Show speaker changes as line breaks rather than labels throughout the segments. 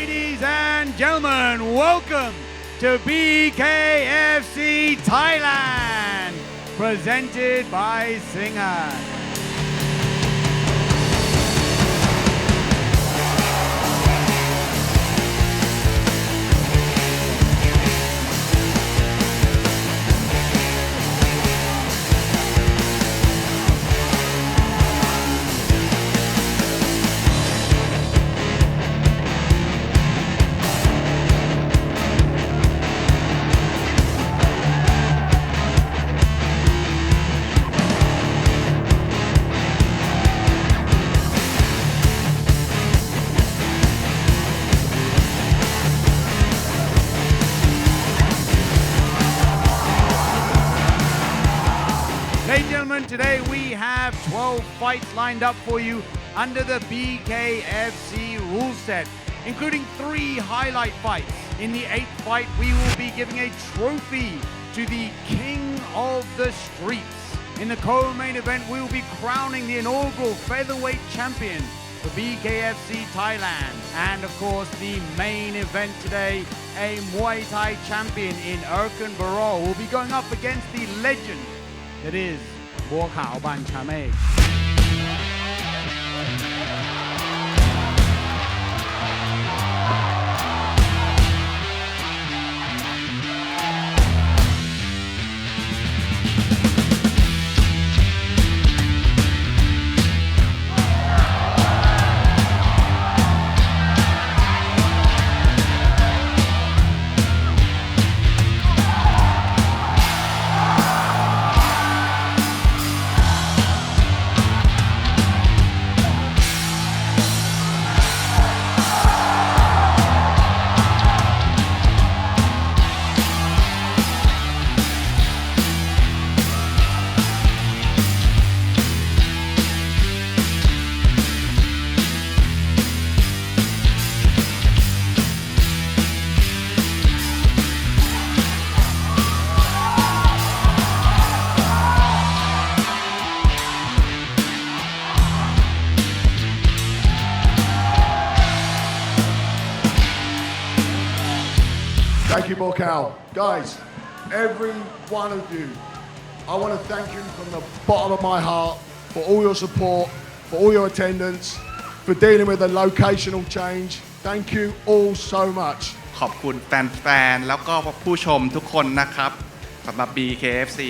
Ladies and gentlemen, welcome to BKFC Thailand, presented by Singer. Today we have 12 fights lined up for you under the BKFC rule set, including three highlight fights. In the eighth fight, we will be giving a trophy to the King of the Streets. In the co-main event, we will be crowning the inaugural featherweight champion for BKFC Thailand. And of course, the main event today, a Muay Thai champion in Erkan Barol will be going up against the legend that is บัวขาวบันชาเมฆ
Thank you, Borcal. Guys, every one of you, I want to thank you from the bottom of my heart for all your support, for all your attendance, for dealing with the locational change. Thank you all so much.
ขอบคุณแฟนๆ แล้วก็ผู้ชมทุกคนนะครับสำหรับ BKFC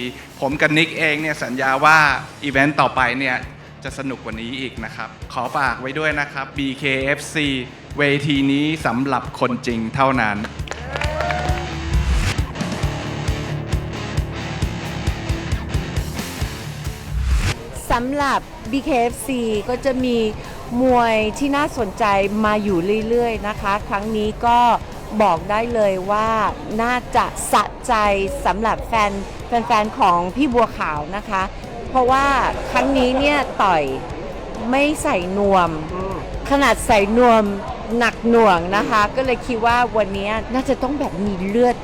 ผมกับนิกเองเนี่ยสัญญาว่าอีเวนต์ต่อไปเนี่ยจะสนุกกว่านี้อีกนะครับ ขอฝากไว้ด้วยนะครับ BKFC เวทีนี้สำหรับคนจริงเท่านั้น
สำหรับ BKFC ก็จะมีมวยที่น่าสนใจมาอยู่เรื่อยๆนะคะ ครั้งนี้ก็บอกได้เลยว่าน่าจะสะใจสำหรับแฟนแฟนๆของพี่บัวขาวนะคะ เพราะว่าครั้งนี้เนี่ยต่อยไม่ใส่นวม ขนาดใส่นวมหนักหน่วงนะคะ ก็เลยคิดว่าวันนี้น่าจะต้องแบบมีเลือด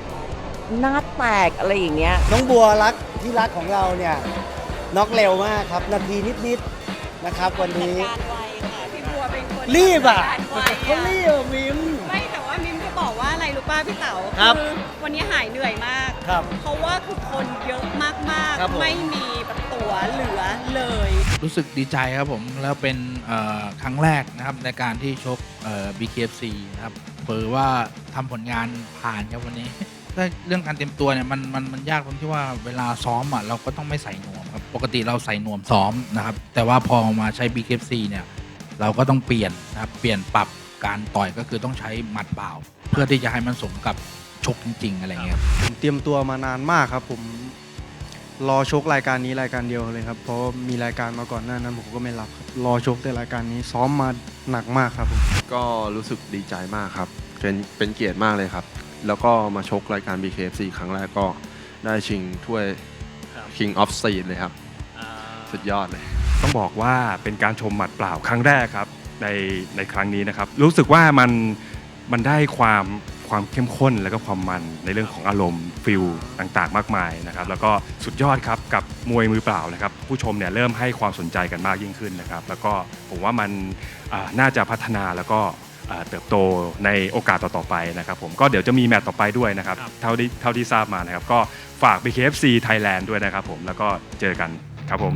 หน้าแตกอะไรอย่างเงี้ย
น้องบัวรักที่รักของเราเนี่ย น็อกเร็วมากครับ นาทีนิดๆนะครับ วันนี้
การไวค่ะพี่บัวเป็นคน
รีบอะ
จัดการไว
เขา
อะ
รีบอะมิม
ไม่แต่ว่ามิมจะบอกว่าอะไรรู้ป่ะพี่เต๋า
ครับ
อวันนี้หายเหนื่อยมาก
ครับ
เพราะว่าคือคนเยอะมาก
ครับผม
ๆ ไม่มีแบบตั๋วเหลือเลย
รู้สึกดีใจครับผมแล้วเป็นเอ่อครั้งแรกนะครับในการที่ชกเอ่อ BKFC นะครับเปิดว่าทำผลงานผ่านครับวันนี้ถ้าเรื่องการเตรียมตัวเนี่ยมันมันมันยากตรงที่ว่าเวลาซ้อมอะเราก็ต้องไม่ใส่นวม ครับปกติเราใส่นวมซ้อมนะครับ แต่ว่าพอมาใช้ BKFC เนี่ยเราก็ต้องเปลี่ยนนะครับเปลี่ยนปรับการต่อยก็คือต้องใช้หมัดเปล่า เพื่อที่จะให้มันสมกับชกจริง ๆ อะไรเงี้ยครับ
ผมเตรียมตัวมานานมากครับ ผมรอชกรายการนี้รายการเดียวเลยครับเพราะมีรายการมาก่อนหน้านั้นผมก็ไม่รับครับรอชกแต่รายการนี้ซ้อมมาหนักมากครับผม
ก็รู้สึกดีใจมากครับ เป็นเป็นเกียรติมากเลยครับ แล้วก็มาชกรายการ BKFC ครั้งแรกก็ได้ชิงถ้วย King of Street เลยครับสุดยอดเลย
ต้องบอกว่าเป็นการชมหมัดเปล่าครั้งแรกครับในในครั้งนี้นะครับ รู้สึกว่ามันมันได้ความความเข้มข้นแล้วก็ความมันในเรื่องของอารมณ์ฟิลต่างๆ มากมายนะครับ แล้วก็สุดยอดครับกับมวยมือเปล่านะครับ ผู้ชมเนี่ยเริ่มให้ความสนใจกันมากยิ่งขึ้นนะครับ แล้วก็ผมว่ามันอ่าน่าจะพัฒนาแล้วก็อ่า เติบโตในโอกาสต่อๆไปนะครับผมก็เดี๋ยวจะมีแมตช์ต่อไปด้วยนะครับเท่าที่เท่าที่ทราบมานะครับก็ฝาก BKFC Thailand ด้วยนะครับผมแล้วก็เจอกันครับผม